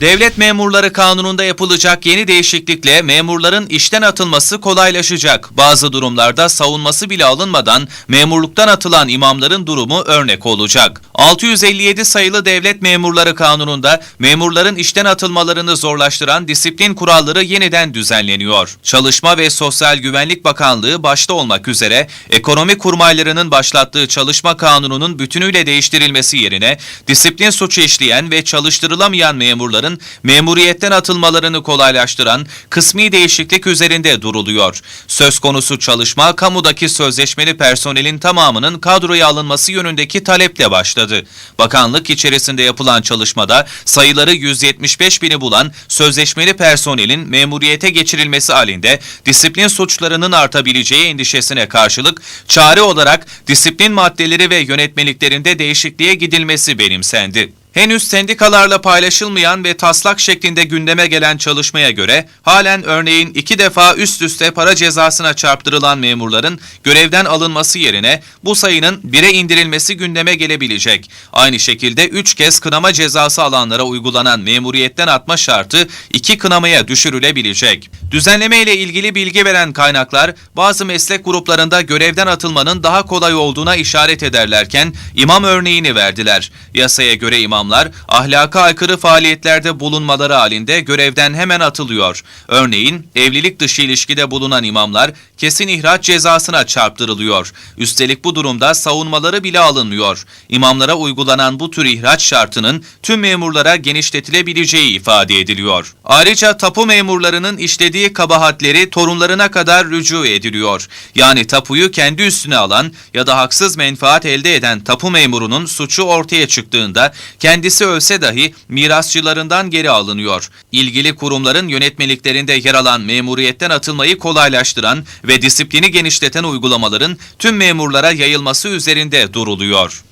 Devlet memurları kanununda yapılacak yeni değişiklikle memurların işten atılması kolaylaşacak. Bazı durumlarda savunması bile alınmadan memurluktan atılan imamların durumu örnek olacak. 657 sayılı Devlet Memurları Kanunu'nda memurların işten atılmalarını zorlaştıran disiplin kuralları yeniden düzenleniyor. Çalışma ve Sosyal Güvenlik Bakanlığı başta olmak üzere ekonomi kurmaylarının başlattığı çalışma kanununun bütünüyle değiştirilmesi yerine disiplin suçu işleyen ve çalıştırılamayan memurların memuriyetten atılmalarını kolaylaştıran kısmi değişiklik üzerinde duruluyor. Söz konusu çalışma kamudaki sözleşmeli personelin tamamının kadroya alınması yönündeki taleple başladı. Bakanlık içerisinde yapılan çalışmada sayıları 175 bini bulan sözleşmeli personelin memuriyete geçirilmesi halinde disiplin suçlarının artabileceği endişesine karşılık çare olarak disiplin maddeleri ve yönetmeliklerinde değişikliğe gidilmesi benimsendi. Henüz sendikalarla paylaşılmayan ve taslak şeklinde gündeme gelen çalışmaya göre halen örneğin iki defa üst üste para cezasına çarptırılan memurların görevden alınması yerine bu sayının bire indirilmesi gündeme gelebilecek. Aynı şekilde üç kez kınama cezası alanlara uygulanan memuriyetten atma şartı iki kınamaya düşürülebilecek. Düzenleme ile ilgili bilgi veren kaynaklar bazı meslek gruplarında görevden atılmanın daha kolay olduğuna işaret ederlerken imam örneğini verdiler. Yasaya göre imamlar ahlaka aykırı faaliyetlerde bulunmaları halinde görevden hemen atılıyor. Örneğin evlilik dışı ilişkide bulunan imamlar kesin ihraç cezasına çarptırılıyor. Üstelik bu durumda savunmaları bile alınmıyor. İmamlara uygulanan bu tür ihraç şartının tüm memurlara genişletilebileceği ifade ediliyor. Ayrıca tapu memurlarının işlediği kabahatleri torunlarına kadar rücu ediliyor. Yani tapuyu kendi üstüne alan ya da haksız menfaat elde eden tapu memurunun suçu ortaya çıktığında kendisi ölse dahi mirasçılarından geri alınıyor. İlgili kurumların yönetmeliklerinde yer alan memuriyetten atılmayı kolaylaştıran ve disiplini genişleten uygulamaların tüm memurlara yayılması üzerinde duruluyor.